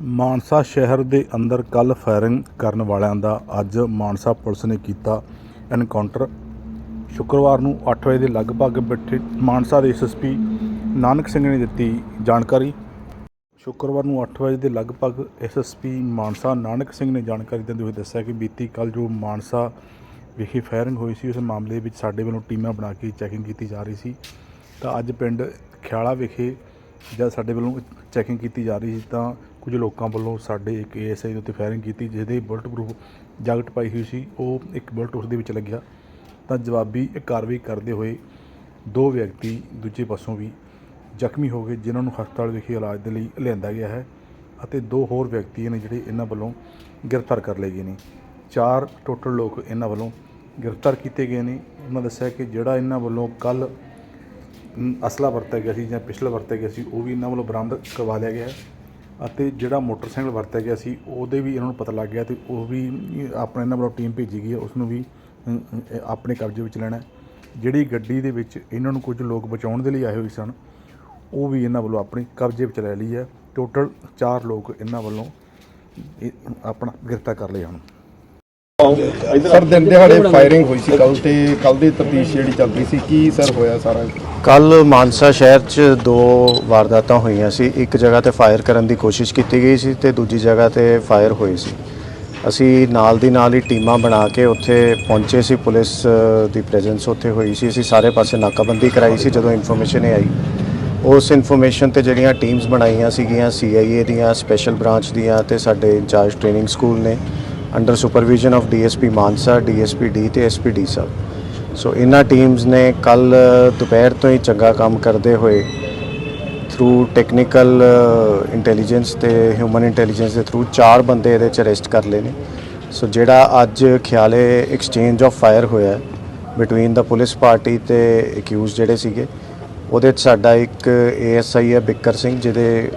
ਮਾਨਸਾ ਸ਼ਹਿਰ ਦੇ ਅੰਦਰ ਕੱਲ ਫਾਇਰਿੰਗ ਕਰਨ ਵਾਲਿਆਂ ਦਾ ਅੱਜ ਮਾਨਸਾ ਪੁਲਿਸ ਨੇ ਕੀਤਾ ਐਨਕਾਊਂਟਰ। ਸ਼ੁੱਕਰਵਾਰ ਨੂੰ 8 ਵਜੇ ਦੇ ਲਗਭਗ ਬੈਠੇ ਮਾਨਸਾ ਦੇ ਐਸਐਸਪੀ ਨਾਨਕ ਸਿੰਘ ਨੇ ਦਿੱਤੀ ਜਾਣਕਾਰੀ। ਸ਼ੁੱਕਰਵਾਰ ਨੂੰ 8 ਵਜੇ ਦੇ ਲਗਭਗ ਐਸਐਸਪੀ ਮਾਨਸਾ ਨਾਨਕ ਸਿੰਘ ਨੇ ਜਾਣਕਾਰੀ ਦਿੰਦੇ ਹੋਏ ਦੱਸਿਆ ਕਿ ਬੀਤੀ ਕੱਲ ਜੋ ਮਾਨਸਾ ਵਿਖੇ ਫਾਇਰਿੰਗ ਹੋਈ ਸੀ, ਉਸ ਮਾਮਲੇ ਵਿੱਚ ਸਾਡੇ ਵੱਲੋਂ ਟੀਮਾਂ ਬਣਾ ਕੇ ਚੈਕਿੰਗ ਕੀਤੀ ਜਾ ਰਹੀ ਸੀ। ਤਾਂ ਅੱਜ ਪਿੰਡ ਖਿਆਲਾ ਵਿਖੇ ਜਦ ਸਾਡੇ ਵੱਲੋਂ ਚੈਕਿੰਗ ਕੀਤੀ ਜਾ ਰਹੀ ਸੀ, ਤਾਂ ਕੁਝ ਲੋਕਾਂ ਵੱਲੋਂ ਸਾਡੇ ਇੱਕ ਏਐਸਆਈ ਦੇ ਉੱਤੇ ਫਾਇਰਿੰਗ ਕੀਤੀ, ਜਿਹਦੇ ਬੁਲਟ ਪ੍ਰੂਫ ਜੈਕਟ ਪਾਈ ਹੋਈ ਸੀ, ਉਹ ਇੱਕ ਬੁਲਟ ਉਸ ਦੇ ਵਿੱਚ ਲੱਗਿਆ। ਤਾਂ ਜਵਾਬੀ ਕਾਰਵਾਈ ਕਰਦੇ ਹੋਏ ਦੋ ਵਿਅਕਤੀ ਦੂਜੇ ਪਾਸੋਂ ਵੀ ਜ਼ਖਮੀ ਹੋ ਗਏ, ਜਿਨ੍ਹਾਂ ਨੂੰ ਹਸਪਤਾਲ ਵਿਖੇ ਇਲਾਜ ਦੇ ਲਈ ਲਿਆਂਦਾ ਗਿਆ ਹੈ ਅਤੇ ਦੋ ਹੋਰ ਵਿਅਕਤੀ ਨੇ ਜਿਹੜੇ ਇਹਨਾਂ ਵੱਲੋਂ ਗ੍ਰਿਫਤਾਰ ਕਰ ਲਏ ਗਏ ਨੇ। ਚਾਰ ਟੋਟਲ ਲੋਕ ਇਹਨਾਂ ਵੱਲੋਂ ਗ੍ਰਿਫਤਾਰ ਕੀਤੇ ਗਏ ਨੇ। ਉਹਨਾਂ ਦੱਸਿਆ ਕਿ ਜਿਹੜਾ ਇਹਨਾਂ ਵੱਲੋਂ ਕੱਲ ਅਸਲਾ ਵਰਤਿਆ ਗਿਆ ਸੀ ਜਾਂ ਪਿਛਲਾ ਵਰਤਿਆ ਗਿਆ ਸੀ, ਉਹ ਵੀ ਇਹਨਾਂ ਵੱਲੋਂ ਬਰਾਮਦ ਕਰਵਾ ਲਿਆ ਗਿਆ ਹੈ। ਅਤੇ ਜਿਹੜਾ ਮੋਟਰਸਾਈਕਲ ਵਰਤਿਆ ਗਿਆ ਸੀ, ਉਹਦੇ ਵੀ ਇਹਨਾਂ ਨੂੰ ਪਤਾ ਲੱਗ ਗਿਆ ਤੇ ਉਹ ਵੀ ਆਪਣੇ ਇਹਨਾਂ ਵੱਲੋਂ ਟੀਮ ਭੇਜੀ ਗਈ ਹੈ ਉਸ ਨੂੰ ਵੀ ਆਪਣੇ ਕਬਜ਼ੇ ਵਿੱਚ ਲੈਣਾ ਜਿਹੜੀ ਗੱਡੀ ਦੇ ਵਿੱਚ ਇਹਨਾਂ ਨੂੰ ਕੁਝ ਲੋਕ ਬਚਾਉਣ ਦੇ ਲਈ ਆਏ ਹੋਏ ਸਨ, ਉਹ ਵੀ ਇਹਨਾਂ ਵੱਲੋਂ ਆਪਣੇ ਕਬਜ਼ੇ ਵਿੱਚ ਲੈ ਲਈ ਹੈ। ਟੋਟਲ 4 ਲੋਕ ਇਹਨਾਂ ਵੱਲੋਂ ਆਪਣਾ ਗ੍ਰਿਫਤਾਰ ਕਰ ਲਏ ਹਨ। ਸਰ ਦਿਨ ਦਿਹਾੜੇ ਫਾਇਰਿੰਗ ਹੋਈ ਸੀ। ਕੱਲ ਤੇ ਕੱਲ ਦੀ ਤਫਤੀਸ਼ ਜਿਹੜੀ ਚੱਲ ਰਹੀ ਸੀ ਕੀ ਸਰ ਹੋਇਆ ਸਾਰਾ? ਕੱਲ ਮਾਨਸਾ ਸ਼ਹਿਰ 'ਚ ਦੋ ਵਾਰਦਾਤਾਂ ਹੋਈਆਂ ਸੀ। ਇੱਕ ਜਗ੍ਹਾ ਤੇ ਫਾਇਰ ਕਰਨ ਦੀ ਕੋਸ਼ਿਸ਼ ਕੀਤੀ ਗਈ ਸੀ ਤੇ ਦੂਜੀ ਜਗ੍ਹਾ ਤੇ ਫਾਇਰ ਹੋਏ ਸੀ। ਅਸੀਂ ਨਾਲ ਦੀ ਨਾਲ ਹੀ ਟੀਮਾਂ ਬਣਾ ਕੇ ਉੱਥੇ ਪਹੁੰਚੇ ਸੀ। ਪੁਲਿਸ ਦੀ ਪ੍ਰੈਜ਼ੈਂਸ ਉੱਥੇ ਹੋਈ ਸੀ। ਅਸੀਂ ਸਾਰੇ ਪਾਸੇ ਨਾਕਾਬੰਦੀ ਕਰਾਈ ਸੀ ਜਦੋਂ ਇਨਫੋਰਮੇਸ਼ਨ ਇਹ ਆਈ। ਉਸ ਇਨਫੋਰਮੇਸ਼ਨ ਤੇ ਜਿਹੜੀਆਂ ਟੀਮਸ ਬਣਾਈਆਂ ਸੀਗੀਆਂ ਸੀਆਈਏ ਦੀਆਂ ਸਪੈਸ਼ਲ ਬ੍ਰਾਂਚ ਦੀਆਂ ਤੇ ਸਾਡੇ ਇੰਚਾਰਜ ਟ੍ਰੇਨਿੰਗ ਸਕੂਲ ਨੇ। Under supervision of DSP Mansa DSP D ਤੇ ਐਸਪੀ ਡੀ ਸਾਹਿਬ ਸੋ ਇਹਨਾਂ ਟੀਮਸ ਨੇ ਕੱਲ ਦੁਪਹਿਰ ਤੋਂ ਹੀ ਚੰਗਾ ਕੰਮ ਕਰਦੇ ਹੋਏ ਥਰੂ ਟੈਕਨੀਕਲ ਇੰਟੈਲੀਜੈਂਸ ਤੇ ਹਿਊਮਨ ਇੰਟੈਲੀਜੈਂਸ ਦੇ ਥਰੂ ਚਾਰ ਬੰਦੇ ਇਹਦੇ ਚ ਅਰੈਸਟ ਕਰ ਲਏ ਨੇ। ਸੋ ਜਿਹੜਾ ਅੱਜ ਖਿਆਲੇ ਐਕਸਚੇਂਜ ਆਫ ਫਾਇਰ ਹੋਇਆ ਬਿਟਵੀਨ ਦਾ ਪੁਲਿਸ ਪਾਰਟੀ ਤੇ ਅਕਿਊਜ਼ ਜਿਹੜੇ ਸੀਗੇ, ਉਹਦੇ ਚ ਸਾਡਾ ਇੱਕ ਏਐਸਆਈ ਹੈ ਬਿੱਕਰ ਸਿੰਘ ਜਿਹਦੇ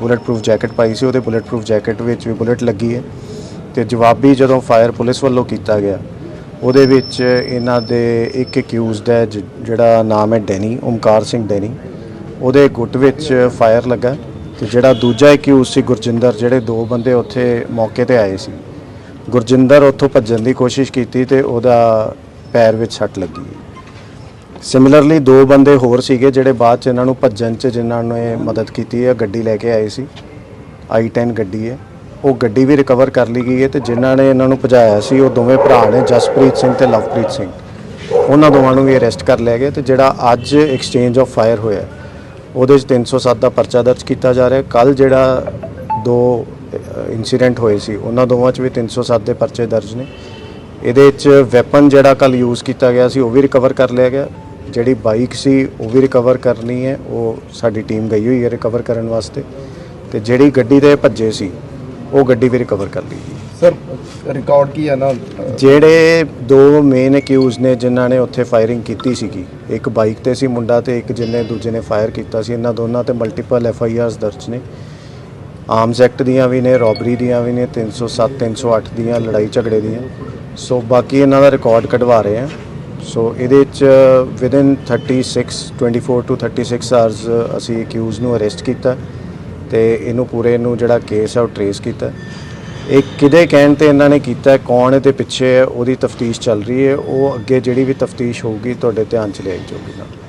ਬੁਲੇਟ ਪ੍ਰੂਫ ਜੈਕਟ ਪਾਈ ਸੀ। ਉਹਦੇ ਬੁਲੇਟ ਪ੍ਰੂਫ ਜੈਕਟ ਵਿੱਚ ਵੀ ਬੁਲੇਟ ਲੱਗੀ ਹੈ। ਤੇ ਜਵਾਬੀ ਜਦੋਂ ਫਾਇਰ ਪੁਲਿਸ ਵੱਲੋਂ ਕੀਤਾ ਗਿਆ, ਉਹਦੇ ਵਿੱਚ ਇਹਨਾਂ ਦੇ ਇੱਕ ਅਕਿਊਜ਼ਡ ਹੈ ਜ- ਜਿਹੜਾ ਨਾਮ ਹੈ ਡੈਨੀ, ਓਮਕਾਰ ਸਿੰਘ ਡੈਨੀ। ਉਹਦੇ ਗੁੱਟ ਵਿੱਚ ਫਾਇਰ ਲੱਗਾ ਤੇ ਜਿਹੜਾ ਦੂਜਾ ਅਕਿਊਜ਼ ਸੀ ਗੁਰਜਿੰਦਰ, ਜਿਹੜੇ ਦੋ ਬੰਦੇ ਉੱਥੇ ਮੌਕੇ ਤੇ ਆਏ ਸੀ। ਗੁਰਜਿੰਦਰ ਉੱਥੋਂ ਭੱਜਣ ਦੀ ਕੋਸ਼ਿਸ਼ ਕੀਤੀ ਤੇ ਉਹਦਾ ਪੈਰ ਵਿੱਚ ਸੱਟ ਲੱਗੀ। ਸਿਮਿਲਰਲੀ ਦੋ ਬੰਦੇ ਹੋਰ ਸੀਗੇ ਜਿਹੜੇ ਬਾਅਦ ਚ ਇਹਨਾਂ ਨੂੰ ਭੱਜਣ ਚ ਜਿਨ੍ਹਾਂ ਨੇ ਮਦਦ ਕੀਤੀ ਹੈ, ਗੱਡੀ ਲੈ ਕੇ ਆਏ ਸੀ। i10 ਗੱਡੀ ਹੈ। ਉਹ ਗੱਡੀ ਵੀ ਰਿਕਵਰ ਕਰ ਲਈ ਗਈ ਹੈ ਤੇ ਜਿਨ੍ਹਾਂ ਨੇ ਇਹਨਾਂ ਨੂੰ ਭਜਾਇਆ ਸੀ, ਉਹ ਦੋਵੇਂ ਭਰਾ ਨੇ, ਜਸਪ੍ਰੀਤ ਸਿੰਘ ਤੇ ਲਵਪ੍ਰੀਤ ਸਿੰਘ। ਉਹਨਾਂ ਦੋਵਾਂ ਨੂੰ ਵੀ ਅਰੈਸਟ ਕਰ ਲਿਆ ਗਿਆ ਤੇ ਜਿਹੜਾ ਅੱਜ ਐਕਸਚੇਂਜ ਆਫ ਫਾਇਰ ਹੋਇਆ ਉਹਦੇ 'ਚ 307 ਦਾ ਪਰਚਾ ਦਰਜ ਕੀਤਾ ਜਾ ਰਿਹਾ ਕੱਲ ਜਿਹੜਾ ਦੋ ਇਨਸੀਡੈਂਟ ਹੋਏ ਸੀ, ਉਹਨਾਂ ਦੋਵਾਂ 'ਚ ਵੀ 307 ਦੇ ਪਰਚੇ ਦਰਜ ਨੇ। ਇਹਦੇ 'ਚ ਵੈਪਨ ਜਿਹੜਾ ਕੱਲ ਯੂਜ਼ ਕੀਤਾ ਗਿਆ ਸੀ, ਉਹ ਵੀ ਰਿਕਵਰ ਕਰ ਲਿਆ ਗਿਆ। ਜਿਹੜੀ ਬਾਈਕ ਸੀ, ਉਹ ਵੀ ਰਿਕਵਰ ਕਰਨੀ ਹੈ। ਉਹ ਸਾਡੀ ਟੀਮ ਗਈ ਹੋਈ ਹੈ ਰਿਕਵਰ ਕਰਨ ਵਾਸਤੇ। ਤੇ ਜਿਹੜੀ ਗੱਡੀ ਤੇ ਭੱਜੇ ਸੀ ਉਹ ਗੱਡੀ ਵੀ ਰਿਕਵਰ ਕਰ ਲਈ। ਗਈ ਸਰ ਰਿਕਾਰਡ ਕੀ ਹੈ ਨਾ? ਜਿਹੜੇ ਦੋ ਮੇਨ ਅਕਿਊਜ਼ ਨੇ ਜਿਨ੍ਹਾਂ ਨੇ ਉੱਥੇ ਫਾਇਰਿੰਗ ਕੀਤੀ ਸੀਗੀ ਇੱਕ ਬਾਈਕ ਤੇ ਸੀ ਮੁੰਡਾ ਤੇ ਇੱਕ ਜਿਹਨੇ ਦੂਜੇ ਨੇ ਫਾਇਰ ਕੀਤਾ ਸੀ ਇਹਨਾਂ ਦੋਨਾਂ ਤੇ ਮਲਟੀਪਲ ਐਫ ਆਈ ਆਰਸ ਦਰਜ ਨੇ। ਆਰਮਸ ਐਕਟ ਦੀਆਂ ਵੀ ਨੇ ਰੋਬਰੀ ਦੀਆਂ ਵੀ ਨੇ 307 308 ਦੀਆਂ ਲੜਾਈ ਝਗੜੇ ਦੀਆਂ। ਸੋ ਬਾਕੀ ਇਹਨਾਂ ਦਾ ਰਿਕਾਰਡ ਕਢਵਾ ਰਹੇ ਆ। ਸੋ ਇਹਦੇ ਚ ਵਿਦਿਨ 36 24 ਟੂ 36 ਆਵਰਸ ਅਸੀਂ ਅਕਿਊਜ਼ ਨੂੰ ਅਰੈਸਟ ਕੀਤਾ। ਤੇ ਇਹਨੂੰ ਪੂਰੇ ਨੂੰ ਜਿਹੜਾ ਕੇਸ ਹੈ ਉਹ ਟਰੇਸ ਕੀਤਾ। ਇਹ ਕਿਹਦੇ ਕਹਿਣ ਤੇ ਇਹਨਾਂ ਨੇ ਕੀਤਾ, ਕੌਣ ਇਹਦੇ ਪਿੱਛੇ ਹੈ, ਉਹਦੀ ਤਫਤੀਸ਼ ਚੱਲ ਰਹੀ ਹੈ, ਉਹ ਅੱਗੇ ਜਿਹੜੀ ਵੀ ਤਫਤੀਸ਼ ਹੋਊਗੀ ਤੁਹਾਡੇ ਧਿਆਨ ਚ ਲਿਆਈ ਜਾਊਗੀ ਨਾਲ।